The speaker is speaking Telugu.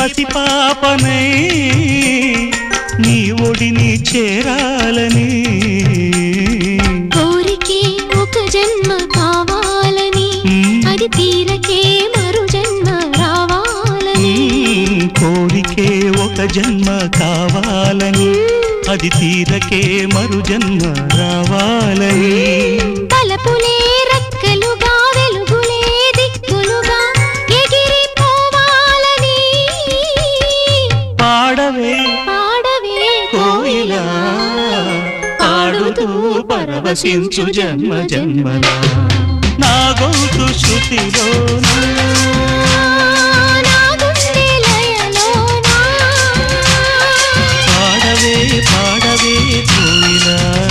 పసిపాపనై నీ ఒడిని చేరాలని. కోరికే ఒక జన్మ కావాలని. అది తీరకే మరు జన్మ రావాలని. కోరికే ఒక జన్మ కావాలని అది తీరకే మరు జన్మ రావాలని. పాడవే పాడవే కోయిలా పాడుతూ పరవశించు జన్మ జన్మలా. నా గొంతు లయలోనా పాడవే పాడవే